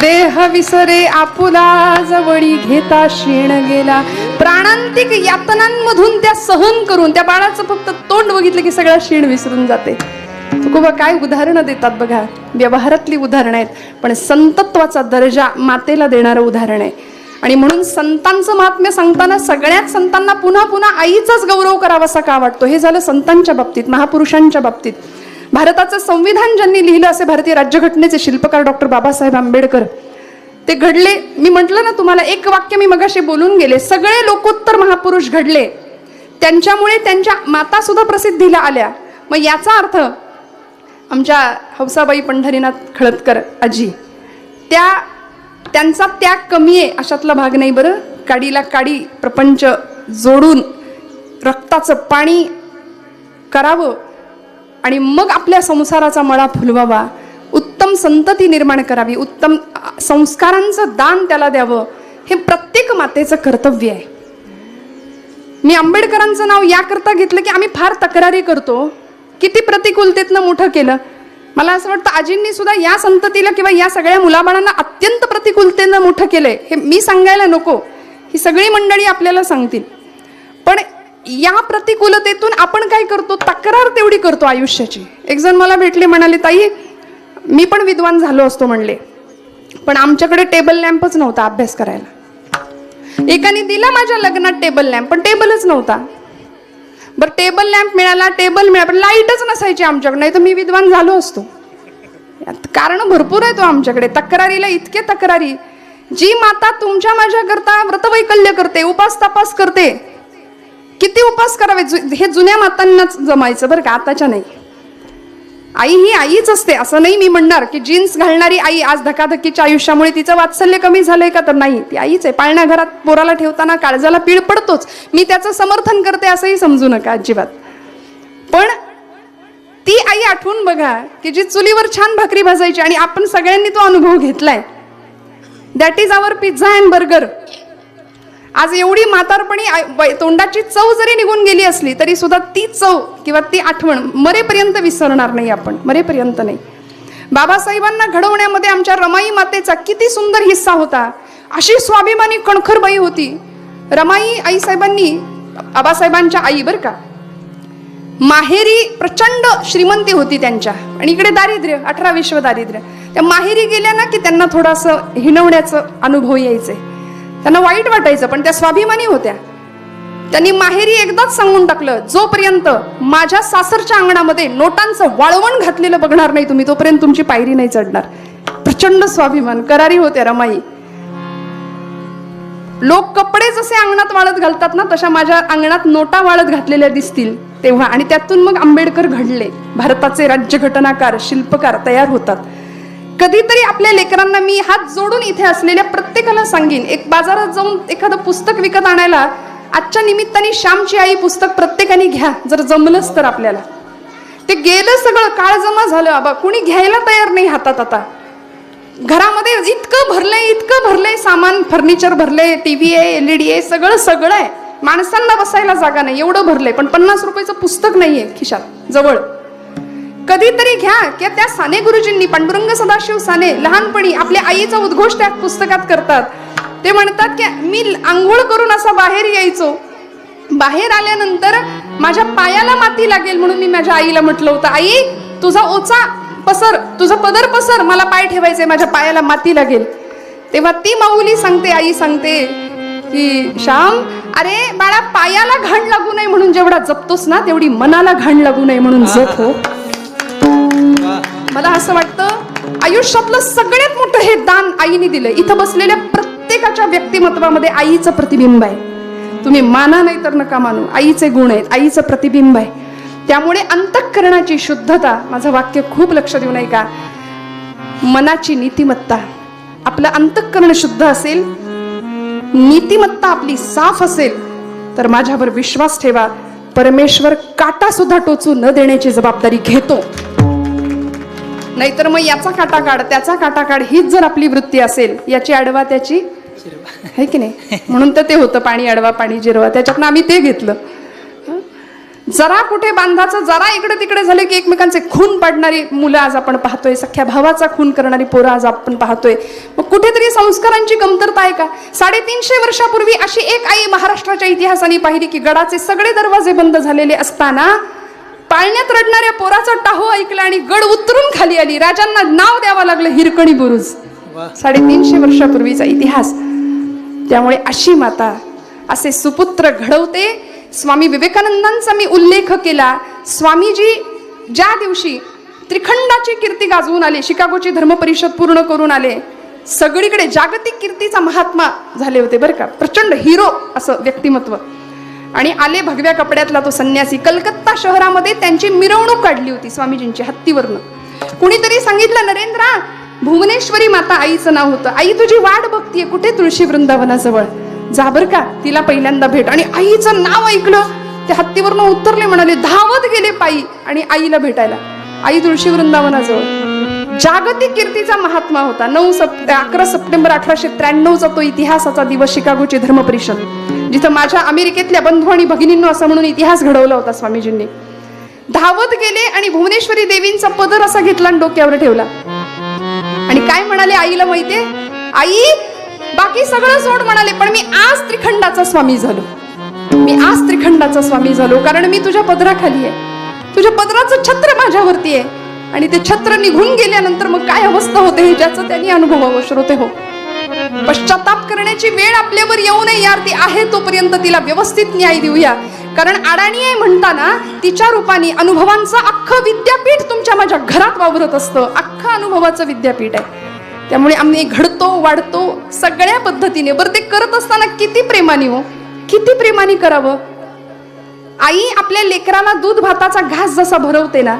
देह विसरे आपुला जवळी घेता क्षीण गेला. प्राणांतिक यातनांमधून त्या सहन करून त्या बाळाचं फक्त तोंड बघितलं की सगळा क्षीण विसरून जाते. तुकोबा काय उदाहरणं देतात बघा. व्यवहारातली उदाहरणं आहेत पण संतत्वाचा दर्जा मातेला देणारं उदाहरण आहे. आणि म्हणून संतांचं महात्म्य सांगताना सगळ्याच संतांना पुन्हा पुन्हा आईचाच गौरव करावासा का वाटतो? हे झालं संतांच्या बाबतीत महापुरुषांच्या बाबतीत. भारताचं संविधान ज्यांनी लिहिलं असे भारतीय राज्यघटनेचे शिल्पकार डॉक्टर बाबासाहेब आंबेडकर ते घडले. मी म्हटलं ना तुम्हाला एक वाक्य मी मगाशी बोलून गेले. सगळे लोकोत्तर महापुरुष घडले. त्यांच्यामुळे त्यांच्या माता सुद्धा प्रसिद्धीला आल्या. मग याचा अर्थ आमच्या हौसाबाई पंढरीनाथ खळदकर आजी त्या त्यांचा त्याग कमी आहे अशातला भाग नाही बरं. काडीला काडी प्रपंच जोडून रक्ताचं पाणी करावं. आणि मग आपल्या संसाराचा मळा फुलवावा. उत्तम संतती निर्माण करावी. उत्तम संस्कारांचं दान त्याला द्यावं. हे प्रत्येक मातेचं कर्तव्य आहे. मी आंबेडकरांचं नाव याकरता घेतलं की आम्ही फार तक्रारी करतो. किती प्रतिकूलतेतनं मोठं केलं. मला असं वाटतं आजींनी सुद्धा या संततीला किंवा या सगळ्या मुलाबाळांना अत्यंत प्रतिकूलतेनं मोठं केलंय. हे मी सांगायला नको. ही सगळी मंडळी आपल्याला सांगतील. या प्रतिकूलतेतून आपण काय करतो? तक्रार तेवढी करतो आयुष्याची. एक जण मला भेटले म्हणाले ताई मी पण विद्वान झालो असतो म्हणले. पण आमच्याकडे टेबल लॅम्पच नव्हता अभ्यास करायला. एकाने दिला माझ्या लग्नात टेबल लॅम्प पण टेबलच नव्हता. बरं टेबल लॅम्प मिळाला टेबल मिळाला पण लाईटच नसायची आमच्याकडे नाही तर मी विद्वान झालो असतो. यात कारण भरपूर आहे तो हो आमच्याकडे. तक्रारीला इतके तक्रारी. जी माता तुमच्या माझ्याकरता व्रतवैकल्य करते उपास तपास करते किती उपास करावे जु- हे जुन्या मातांनाच जमायचं बरं का आताच्या नाही. आई ही आईच असते असं नाही मी म्हणणार की जीन्स घालणारी आई आज धकाधकीच्या आयुष्यामुळे तिचं वात्सल्य कमी झालंय का तर नाही. ती आईच आहे पाळण्या घरात पोराला ठेवताना काळजाला पीळ पडतोच. मी त्याचं समर्थन करते असंही समजू नका अजिबात. पण ती आई आठवून बघा की जी चुलीवर छान भाकरी भाजायची आणि आपण सगळ्यांनी तो अनुभव घेतलाय. That is our pizza and burger आज एवढी म्हातारपणी वै- तोंडाची चव जरी निघून गेली असली तरी सुद्धा ती चव किंवा ती आठवण मरेपर्यंत विसरणार नाही आपण. मरेपर्यंत नाही. बाबासाहेबांना घडवण्यामध्ये आमच्या रमाई मातेचा किती सुंदर हिस्सा होता. अशी स्वाभिमानी कणखरबाई होती. रमाई आईसाहेबांनी बाबासाहेबांच्या आई बरं का माहेरी प्रचंड श्रीमंती होती त्यांच्या. आणि इकडे दारिद्र्य अठरा विश्व दारिद्र्य. त्या माहेरी गेल्या ना की त्यांना थोडंसं हिणवण्याचं अनुभव यायचे. त्यांना वाईट वाटायचं पण त्या स्वाभिमानी होत्या. त्यांनी माहेरी एकदाच सांगून टाकलं जोपर्यंत माझ्या सासरच्या अंगणामध्ये नोटांचं वाळवण घातलेलं बघणार नाही तुम्ही तोपर्यंत तुमची पायरी नाही चढणार. प्रचंड स्वाभिमान करारी होत्या रमाई. लोक कपडे जसे अंगणात वाळत घालतात ना तशा माझ्या अंगणात नोटा वाळत घातलेल्या दिसतील तेव्हा. आणि त्यातून मग आंबेडकर घडले. भारताचे राज्यघटनाकार शिल्पकार तयार होतात. कधीतरी आपल्या लेकरांना मी हात जोडून इथे असलेल्या प्रत्येकाला सांगेन एक बाजारात जाऊन एखादं पुस्तक विकत आणायला आजच्या निमित्ताने श्यामची आई पुस्तक प्रत्येकाने घ्या जर जमलंच तर आपल्याला. ते गेलं सगळं काळ जमा झालं आबा कुणी घ्यायला तयार नाही हातात आता. घरामध्ये इतकं भरलंय इतकं भरलंय सामान फर्निचर भरलंय टीव्ही आहे एल ई डी आहे सगळं सगळं आहे. माणसांना बसायला जागा नाही एवढं भरलंय पण पन्नास रुपयाचं पुस्तक नाहीये खिशात जवळ. कधीतरी घ्या की त्या साने गुरुजींनी पांडुरंग सदाशिव साने लहानपणी आपल्या आईचा उद्घोष त्या पुस्तकात करतात. ते म्हणतात की मी आंघोळ करून असा बाहेर यायचो. बाहेर आल्यानंतर माझ्या पायाला माती लागेल म्हणून मी माझ्या आईला म्हटलं होतं आई तुझा ओचा पसर तुझा पदर पसर मला पाय ठेवायचे माझ्या पायाला माती लागेल. तेव्हा ती माऊली सांगते आई सांगते की श्याम अरे बाळा पायाला घाण लागू नये म्हणून जेवढा जपतोस ना तेवढी मनाला घाण लागू नये म्हणून जप हो. मला असं वाटतं आयुष्यातलं सगळ्यात मोठं हे दान आईने दिलं. इथं बसलेल्या प्रत्येकाच्या व्यक्तिमत्वामध्ये आईचं प्रतिबिंब आहे. तुम्ही माना नाही तर नका मानू. आईचे गुण आहेत आईचं प्रतिबिंब आहे. त्यामुळे अंतःकरणाची शुद्धता माझं वाक्य खूप लक्ष देऊ नये का मनाची नीतिमत्ता. आपलं अंतःकरण शुद्ध असेल नीतिमत्ता आपली साफ असेल तर माझ्यावर विश्वास ठेवा. परमेश्वर काटा सुद्धा टोचू न देण्याची जबाबदारी घेतो. नाहीतर मग याचा काटा काढ त्याचा काटा काढ हीच जर आपली वृत्ती असेल याची अडवा त्याची आहे की नाही? म्हणून तर ते होतं पाणी अडवा पाणी जिरवा त्याच्यातनं आम्ही ते घेतलं? जरा कुठे बांधाचं जरा इकडे तिकडे झाले की एकमेकांचे खून पाडणारी मुलं आज आपण पाहतोय सख्या भावाचा खून करणारी पोरं आज आपण पाहतोय. मग कुठेतरी संस्कारांची कमतरता आहे का? साडेतीनशे वर्षापूर्वी अशी एक आई महाराष्ट्राच्या इतिहासाने पाहिली की गडाचे सगळे दरवाजे बंद झालेले असताना पाळण्यात रडणाऱ्या पोराचा टाहो ऐकला आणि गड उतरून खाली आली. राजांना नाव द्यावं लागलं हिरकणी बुरुज. साडेतीनशे वर्षापूर्वीचा इतिहास. त्यामुळे अशी माता असे सुपुत्र घडवते. स्वामी विवेकानंदांचा मी उल्लेख केला. स्वामीजी ज्या दिवशी त्रिखंडाची कीर्ती गाजवून आले शिकागोची धर्मपरिषद पूर्ण करून आले सगळीकडे जागतिक कीर्तीचा महात्मा झाले होते बरं का. प्रचंड हिरो असं व्यक्तिमत्व. आणि आले भगव्या कपड्यातला तो संन्यासी. कलकत्ता शहरामध्ये त्यांची मिरवणूक काढली होती स्वामीजींची हत्तीवरनं. कुणीतरी सांगितलं नरेंद्रा भुवनेश्वरी माता आईचं नाव होतं. आई तुझी वाट बघतीये. कुठे तुळशी वृंदावनाजवळ? जा बर का तिला पहिल्यांदा भेट. आणि आईचं नाव ऐकलं ते हत्तीवरनं उतरले म्हणाले धावत गेले पायी. आणि आईला भेटायला. आई तुळशी वृंदावनाजवळ. जागतिक कीर्तीचा महात्मा होता. नऊ सप अकरा सप्टेंबर अठराशे त्र्याण्णवचा तो इतिहासाचा दिवस शिकागोची धर्मपरिषद. जिथं माझ्या अमेरिकेतल्या बंधू आणि भगिनींनो असं म्हणून इतिहास घडवला होता स्वामीजींनी. धावत गेले आणि भुवनेश्वरी देवींचा पदर असा घेतला आणि डोक्यावर ठेवला. आणि काय म्हणाले आईला माहितीये? आई बाकी सगळं सोड म्हणाले. पण मी आज त्रिखंडाचा स्वामी झालो. मी आज त्रिखंडाचा स्वामी झालो कारण मी तुझ्या पदराखाली आहे. तुझ्या पदराचं छत्र माझ्यावरती आहे. आणि ते छत्र निघून गेल्यानंतर मग काय अवस्था होते हे ज्याचं त्यांनी अनुभवावं श्रोते हो. पश्चाताप करण्याची वेळ आपल्यावर येऊ नये यार ती आहे तोपर्यंत तिला व्यवस्थित न्याय देऊया. कारण अडाणी आहे म्हणताना तिच्या रूपाने अनुभवांचं अख्खं विद्यापीठ तुमच्या माझ्या घरात वावरत असतं. अख्खं अनुभवाचं विद्यापीठ आहे. त्यामुळे आम्ही घडतो वाढतो सगळ्या पद्धतीने. बरं ते करत असताना किती प्रेमाने हो. किती प्रेमाने करावं. आई आपल्या लेकराला दूध भाताचा घास जसा भरवते ना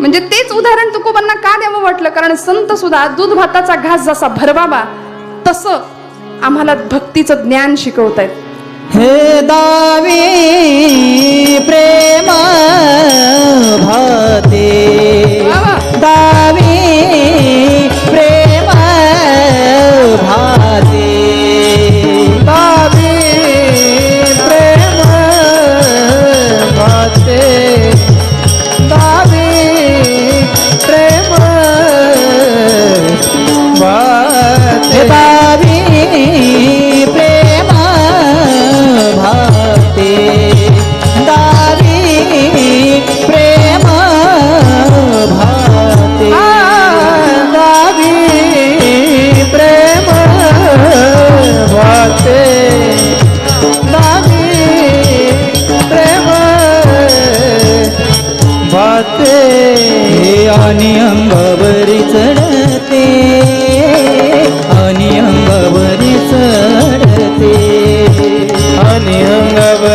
म्हणजे तेच उदाहरण तुकोबांना का द्यावं वाटलं? कारण संत सुद्धा दूध भाताचा घास जसा भरवावा तसं आम्हाला भक्तीचं ज्ञान शिकवतायत. हे दावी प्रेम भाते.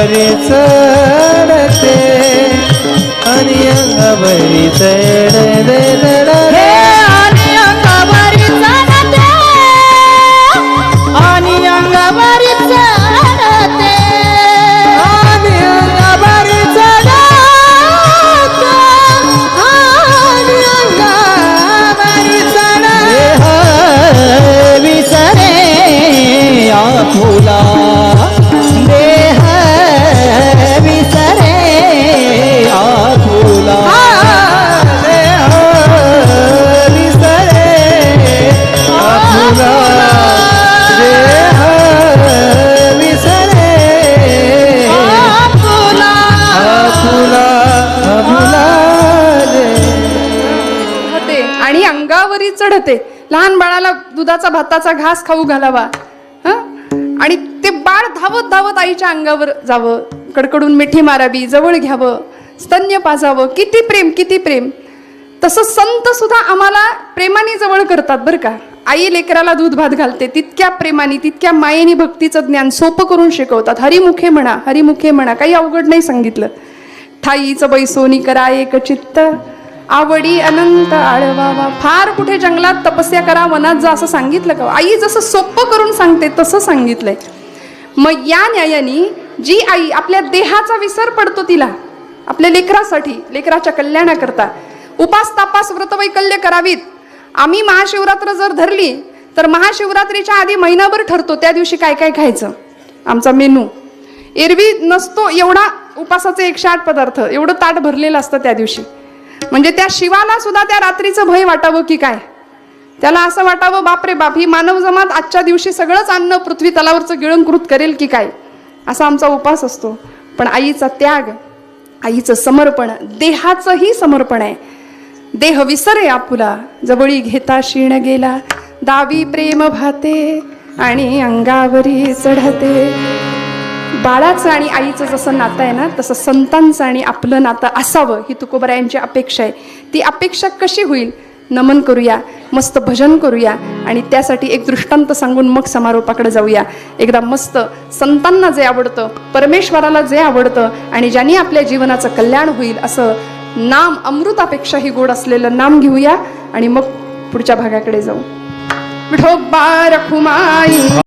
अंगावरी चढते आणि अंगावरी चढते. अंगावरी लहान बाळाला दुधाचा भाताचा घास खाऊ घालावा. आणि ते बाळ धावत धावत आईच्या अंगावर जावं. कडकडून मिठी मारावी जवळ घ्यावं. स्तन्य पाजावं. किती प्रेम किती प्रेम. तसं संत सुद्धा आम्हाला प्रेमाने जवळ करतात बरं का. आई लेकराला दूध भात घालते. तितक्या प्रेमाने तितक्या मायेने भक्तीचं ज्ञान सोपं करून शिकवतात. हरिमुखे म्हणा हरिमुखे म्हणा काही अवघड नाही सांगितलं. ठाईचं बैसोनी कराय एक चित्त. आवडी अनंत आळवावा. फार कुठे जंगलात तपस्या करा वनात जा असं सांगितलं का? आई जसं सोपं करून सांगते तसं सांगितलंय. मग या न्यायाने जी आई आपल्या देहाचा विसर पडतो तिला आपल्या लेकरासाठी लेकराच्या कल्याणाकरता उपास तापास व्रतवैकल्य करावीत. आम्ही महाशिवरात्र जर धरली तर महाशिवरात्रीच्या आधी महिनाभर ठरतो त्या दिवशी काय काय खायचं? आमचा मेनू. एरवी नसतो एवढा उपासाचे एकशे आठ पदार्थ एवढं ताट भरलेलं असतं त्या दिवशी. म्हणजे त्या शिवाला सुद्धा त्या रात्रीचं भय वाटावं की काय? त्याला असं वाटावं बापरे बाप ही मानव जमात आजच्या दिवशी सगळंच अन्न पृथ्वी तलावरचं गिळंकृत करेल की काय? असा आमचा उपास असतो. पण आईचा त्याग आईचं समर्पण देहाचंही समर्पण आहे. देह विसरे आपुला जवळी घेता शीण गेला. दावी प्रेम भाते आणि अंगावरी चढते. बाळाचं आणि आईचं जसं नातं आहे ना तसं संतांचं आणि आपलं नातं असावं ही तुकोबरायांची अपेक्षा आहे. ती अपेक्षा कशी होईल? नमन करूया मस्त भजन करूया आणि त्यासाठी एक दृष्टांत सांगून मग समारोपाकडे जाऊया. एकदा मस्त संतांना जे आवडतं परमेश्वराला जे आवडतं आणि ज्यांनी आपल्या जीवनाचं कल्याण होईल असं नाम अमृतापेक्षाही गोड असलेलं नाम घेऊया आणि मग पुढच्या भागाकडे जाऊ. विठोबा रखुमाई.